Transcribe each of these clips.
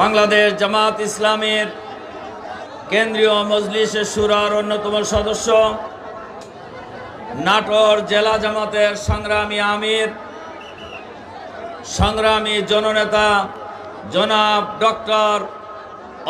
বাংলাদেশ জামাত ইসলামের কেন্দ্রীয় মজলিসের সুরার অন্যতম সদস্য, নাটোর জেলা জামাতের সংগ্রামী আমির, সংগ্রামী জননেতা জনাব ডক্টর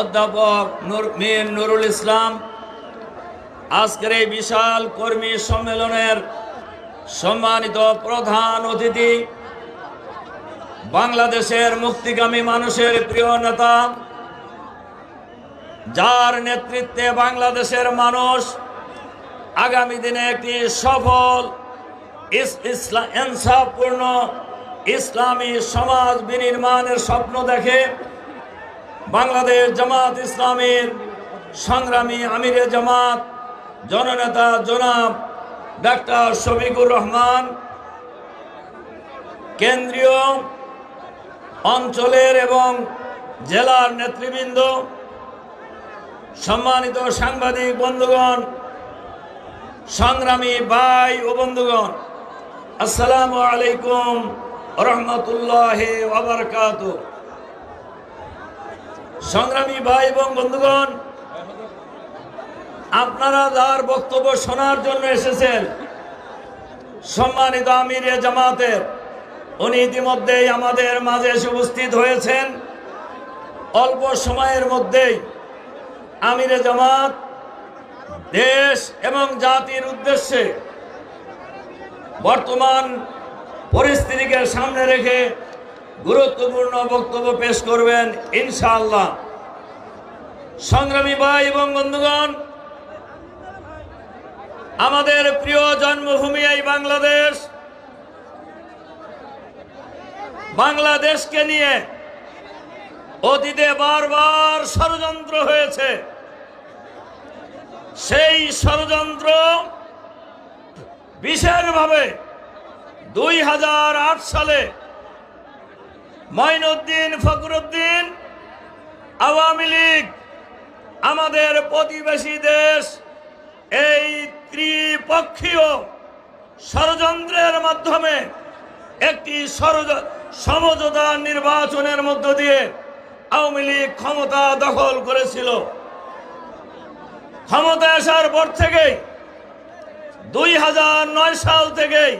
অধ্যাপক নুর, মীর নুরুল ইসলাম। আজকের এই বিশাল কর্মী সম্মেলনের সম্মানিত প্রধান অতিথি বাংলাদেশের মুক্তিগামী মানুষের প্রিয় নেতা, যার নেতৃত্বে বাংলাদেশের মানুষ আগামী দিনে একটি সফল ইনসাফপূর্ণ ইসলামী সমাজ বিনির্মাণের স্বপ্ন দেখে বাংলাদেশ জামাত ইসলামের সংগ্রামী আমিরে জামাত, জননেতা জনাব ডাক্তার শফিকুর রহমান, কেন্দ্রীয় অঞ্চলের এবং জেলার নেতৃবৃন্দ, সম্মানিত সাংবাদিক বন্ধুগণ, সংগ্রামী ভাই ও বন্ধুগণ, আসসালামু আলাইকুম রহমতুল্লাহ ওবরকাত সংগ্রামী ভাই এবং বন্ধুগণ, আপনারা যার বক্তব্য শোনার জন্য এসেছেন, সম্মানিত আমিরে জামাতের উনি ইতিমধ্যেই আমাদের মাঝে এসে উপস্থিত হয়েছেন। অল্প সময়ের মধ্যেই আমিরে জামাত, দেশ এবং জাতির উদ্দেশ্যে বর্তমান পরিস্থিতিকে সামনে রেখে গুরুত্বপূর্ণ বক্তব্য পেশ করবেন ইনশাআল্লাহ। সংগ্রামী ভাই এবং বন্ধুগণ, আমাদের প্রিয় জন্মভূমি এই বাংলাদেশ। বাংলাদেশকে নিয়ে অতীতে বারবার ষড়যন্ত্র হয়েছে। সেই ষড়যন্ত্র বিশেষভাবে দুই হাজার আট সালে মঈনুদ্দিন ফখরুদ্দিন আওয়ামী লীগ আমাদের প্রতিবেশী দেশ, এই ত্রিপক্ষীয় ষড়যন্ত্রের মাধ্যমে একটি সমঝোতা নির্বাচনের মধ্য দিয়ে আওয়ামী লীগ ক্ষমতা দখল করেছিল। ক্ষমতা আসার পর থেকেই, দুই হাজার নয় সাল থেকেই,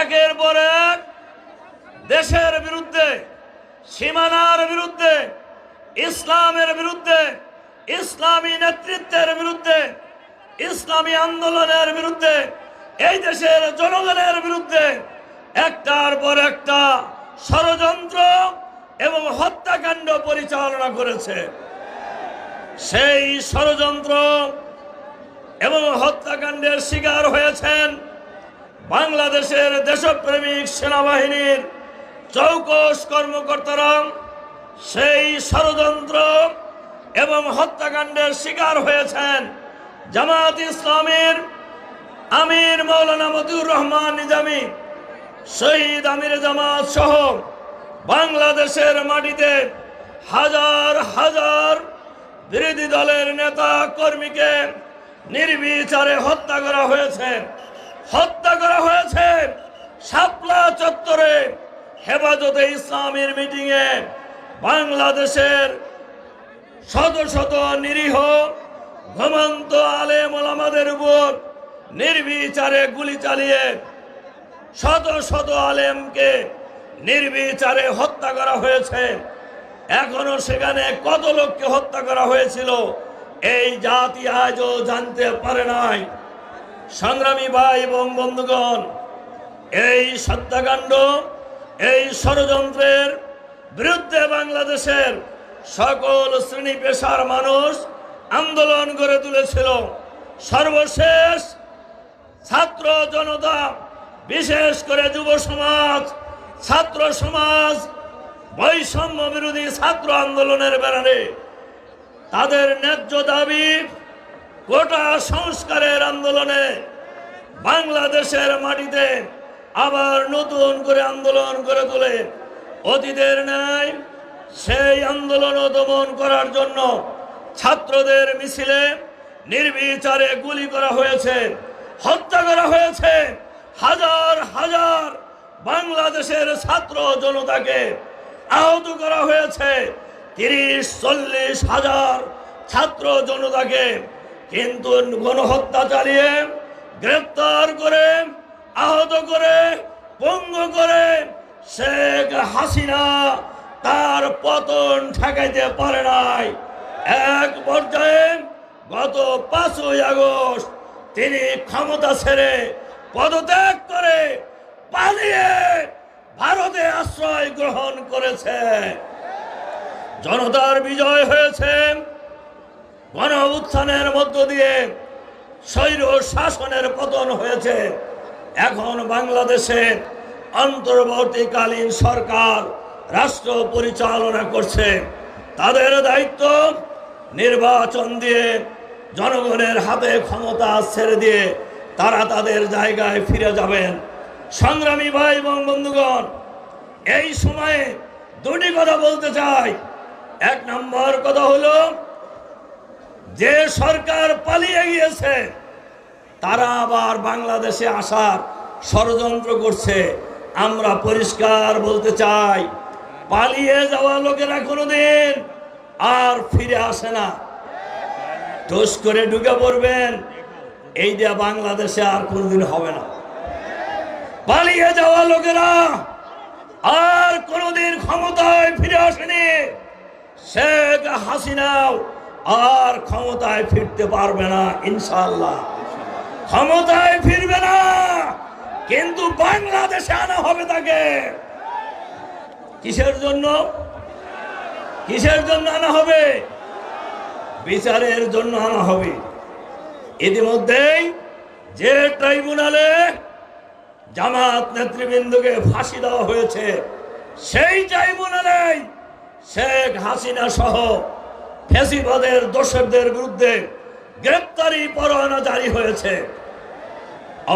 একের পর এক দেশের বিরুদ্ধে, সীমানার বিরুদ্ধে, ইসলামের বিরুদ্ধে, ইসলামী নেতৃত্বের বিরুদ্ধে, ইসলামী আন্দোলনের বিরুদ্ধে, এই দেশের জনগণের বিরুদ্ধে একটার পর একটা ষড়যন্ত্র এবং হত্যাকাণ্ড পরিচালনা করেছে। সেই ষড়যন্ত্র এবং হত্যাকাণ্ডের শিকার হয়েছেন বাংলাদেশের দেশপ্রেমিক সেনাবাহিনীর চৌকস কর্মকর্তারা। সেই ষড়যন্ত্র এবং হত্যাকাণ্ডের শিকার হয়েছেন জামাত ইসলামের আমির মৌলানা মতিউর রহমান নিজামী। শহীদ আমির জামাত সহ বাংলাদেশের মাটিতে হাজার হাজার বিরোধী দলের নেতা কর্মীকে নির্বিচারে হত্যা করা হয়েছে। হত্যা করা হয়েছে শাপলা চত্বরে হেফাজতে ইসলামের মিটিংয়ে বাংলাদেশের শত শত নিরীহ ঘুমন্ত আলেম ওলামাদের উপর নির্বিচারে গুলি চালিয়ে শত শত আলেমকে নির্বিচারে হত্যা করা হয়েছে। এখনও সেখানে কত লোককে হত্যা করা হয়েছিল, এই জাতি আজও জানতে পারে নাই। সংগ্রামী ভাই এবং বন্ধুগণ, এই হত্যাকাণ্ড এই ষড়যন্ত্রের বিরুদ্ধে বাংলাদেশের সকল শ্রেণি পেশার মানুষ আন্দোলন গড়ে তুলেছিল। সর্বশেষ ছাত্র জনতা বিশেষ করে যুব সমাজ, ছাত্র সমাজ, বৈষম্য বিরোধী ছাত্র আন্দোলনের ব্যানারে। তাদের ন্যায্য দাবি, গোটা সংস্কারের আন্দোলনে বাংলাদেশের মাটিতে আবার নতুন করে আন্দোলন করে তোলে। অতীতের ন্যায় সেই আন্দোলন দমন করার জন্য ছাত্রদের মিছিলে নির্বিচারে গুলি করা হয়েছে, হত্যা করা হয়েছে। হাজার হাজার বাংলাদেশের ছাত্র জনতাকে আহত করা হয়েছে। তিরিশ, চল্লিশ হাজার ছাত্র জনতাকে কিন্তু গণহত্যা চালিয়ে গ্রেপ্তার করে, আহত করে, পঙ্গু করে শেখ হাসিনা তার পতন ঠেকাইতে পারে নাই। এক পর্যায়ে গত পাঁচই আগস্ট তিনি ক্ষমতা ছেড়ে পদত্যাগ করে পালিয়ে ভারতে আশ্রয় গ্রহণ করেছে। জনতার বিজয় হয়েছে। গণ উত্থানের মধ্য দিয়ে স্বৈর শাসনের পতন হয়েছে। এখন বাংলাদেশে অন্তর্বর্তীকালীন সরকার রাষ্ট্র পরিচালনা করছে। তাদের দায়িত্ব নির্বাচন দিয়ে জনগণের হাতে ক্ষমতা ছেড়ে দিয়ে তারা তাদের জায়গায় ফিরে যাবেন। সংগ্রামী ভাই এবং বন্ধুগণ, এই সময়ে দুটি কথা বলতে চাই। এক নম্বর কথা হলো, যে সরকার পালিয়ে গিয়েছে, তারা আবার বাংলাদেশে আসার ষড়যন্ত্র করছে। আমরা পরিষ্কার বলতে চাই, পালিয়ে যাওয়া লোকেরা কোনোদিন আর ফিরে আসে না। টোস করে ঢুকে পড়বেন। এই দেয়া বাংলাদেশে আর কোনোদিন হবে না। পালিয়ে যাওয়া লোকেরা আর কোনোদিন ক্ষমতায় ফিরে আসেনি। শেখ হাসিনাও আর ক্ষমতায় ফিরতে পারবে না ইনশাল্লাহ ক্ষমতায় ফিরবে না, কিন্তু বাংলাদেশে আনা হবে তাকে। কিসের জন্য? কিসের জন্য আনা হবে? বিচারের জন্য আনা হবে। ইতিমধ্যেই যে ট্রাইব্যুনালে জামাত নেতৃবৃন্দকে ফাঁসি দেওয়া হয়েছে, সেই ট্রাইব্যুনালে শেখ হাসিনা সহ ফেসিবাদের দোষরদের বিরুদ্ধে গ্রেপ্তারি পরোয়ানা জারি হয়েছে।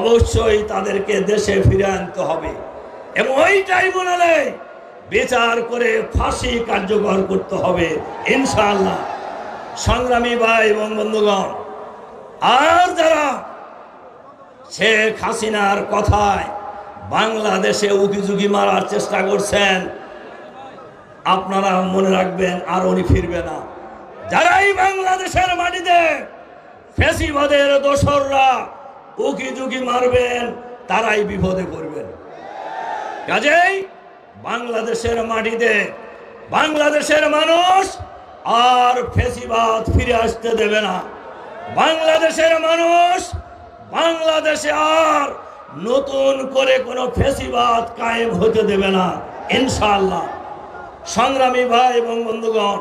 অবশ্যই তাদেরকে দেশে ফিরে আনতে হবে। এবং ওই ট্রাইব্যুনালে বিচার করে ফাঁসি কার্যকর করতে হবে, ইনশাআল্লাহ। সংগ্রামী ভাই এবং বন্ধুগণ আর যারা শেখ হাসিনার কথায় বাংলাদেশে উকিঝুঁকি মারার চেষ্টা করছেন, আপনারা মনে রাখবেন আর উনি ফিরবে না। যারাই বাংলাদেশের মাটিতে ফেসিবাদের দোসররা উকি ঝুঁকি মারবেন, তারাই বিপদে পড়বেন। কাজেই বাংলাদেশের মাটিতে বাংলাদেশের মানুষ আর ফেসিবাদ ফিরে আসতে দেবে না। বাংলাদেশের মানুষ, বাংলাদেশে আর নতুন করে কোনো ফেসিবাদ কায়েম হতে দেবে না, ইনশাআল্লাহ। সংগ্রামী ভাই এবং বন্ধুগণ,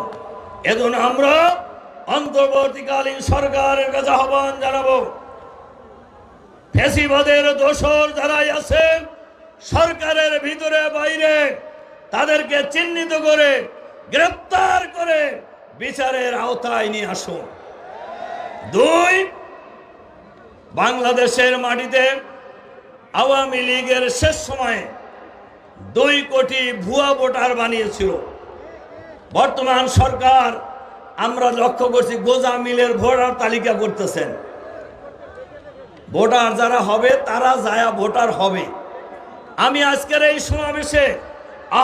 এজন্য আমরা অন্তর্বর্তীকালীন সরকারের কাছে আহ্বান জানাব, ফেসিবাদের দোষর যারাই আছে সরকারের ভিতরে, বাইরে, তাদেরকে চিহ্নিত করে, গ্রেপ্তার করে বিচারের আওতায় নিয়ে আসুন। দুই, বাংলাদেশের মাটিতে আওয়ামী লীগের শেষ সময়ে দুই কোটি ভুয়া ভোটার বানিয়েছিল। বর্তমান সরকার আমরা লক্ষ্য করছি গোজা মিলের ভোটার তালিকা করতেছেন। ভোটার যারা হবে, তারা যায়া ভোটার হবে। আমি আজকের এই সমাবেশে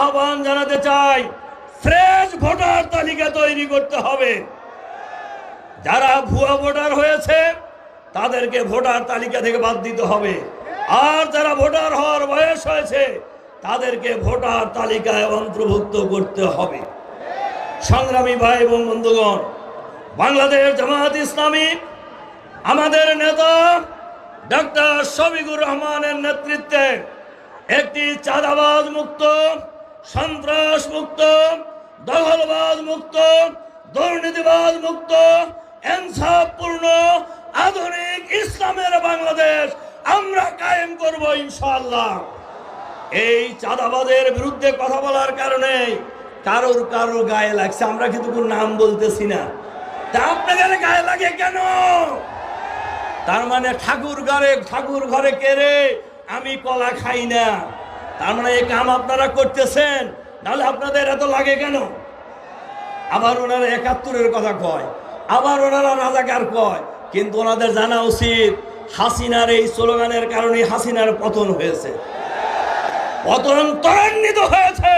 আহ্বান জানাতে চাই, ফ্রেশ ভোটার তালিকা তৈরি করতে হবে। যারা ভুয়া ভোটার হয়েছে, তাদেরকে ভোটার তালিকা থেকে বাদ দিতে হবে। আর যারা ভোটার হওয়ার বয়স হয়েছে, তাদেরকে ভোটার তালিকায় অন্তর্ভুক্ত করতে হবে। সংগ্রামী ভাই এবং বন্ধুগণ, বাংলাদেশ জামাত ইসলামী, আমাদের নেতা ডক্টর শফিকুর রহমানের নেতৃত্বে একটি চাঁদাবাজ মুক্ত, সন্ত্রাস মুক্ত, দখলবাজ মুক্ত, দুর্নীতিবাজ মুক্ত ইনসাফপূর্ণ আধুনিক ইসলামের বাংলাদেশ আমরা কায়েম করব ইনশাআল্লাহ। এই চাঁদাবাদের বিরুদ্ধে কথা বলার কারণে কারোর কারোর গায়ে লাগছে। আমরা কিন্তু কোনো নাম বলতেছি না। তা আপনাদের গায়ে লাগে কেন? তার মানে ঠাকুর ঘরে ঠাকুর ঘরে কেড়ে আমি কলা খাই না। তার মানে এই কাম আপনারা করতেছেন, নাহলে আপনাদের এত লাগে কেন? আবার ওনারা একাত্তরের কথা কয়। আবার ওনারা রাজাকার কয়। কিন্তু ওনাদের জানা উচিত, হাসিনার এই স্লোগানের কারণে হাসিনার পতন হয়েছে। পতন ত্বরান্বিত হয়েছে।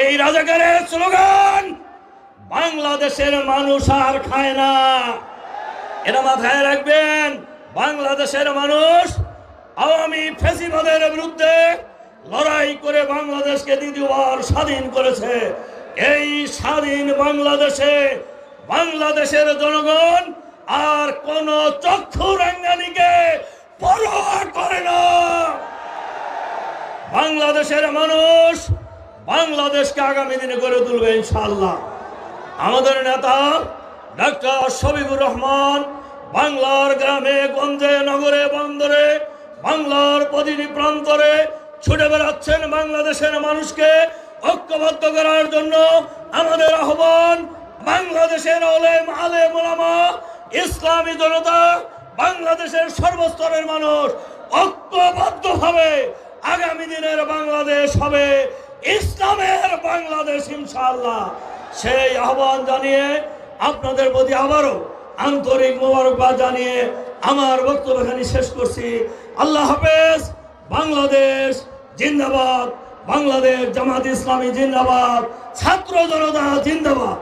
এই রাজাকারের স্লোগান, বাংলাদেশের মানুষ আর খায় না। এটা মাথায় রাখবেন, বাংলাদেশের মানুষ আওয়ামী ফেসিবাদের বিরুদ্ধে লড়াই করে বাংলাদেশকে দ্বিতীয়বার স্বাধীন করেছে। এই স্বাধীন বাংলাদেশে বাংলাদেশের জনগণ আর কোন চক্ষু রাঙ্গানিকে পরোয়া করে না। বাংলাদেশের মানুষ বাংলাদেশকে আগামী দিনে গড়ে তুলবে ইনশাল্লাহ আমাদের নেতা ডাক্তার শফিকুর রহমান বাংলার গ্রামে, গঞ্জে, নগরে, বন্দরে, বাংলার প্রতিটি প্রান্তরে ছুটে বেড়াচ্ছেন বাংলাদেশের মানুষকে ঐক্যবদ্ধ করার জন্য আমাদের আহ্বান বাংলাদেশের ওলেম আলে মোলামা ইসলামী জনতা বাংলাদেশের সর্বস্তরের মানুষ ঐক্যবদ্ধভাবে আগামী দিনের বাংলাদেশ হবে। ইসলামের বাংলাদেশ ইনশাআল্লাহ। সেই আহ্বান জানিয়ে আপনাদের প্রতি আবারও আন্তরিক মোবারকবাদ জানিয়ে আমার বক্তব্য এখানে শেষ করছি। আল্লাহ হাফেজ। বাংলাদেশ জিন্দাবাদ। বাংলাদেশ জামাত ইসলামী জিন্দাবাদ। ছাত্র জনতা জিন্দাবাদ।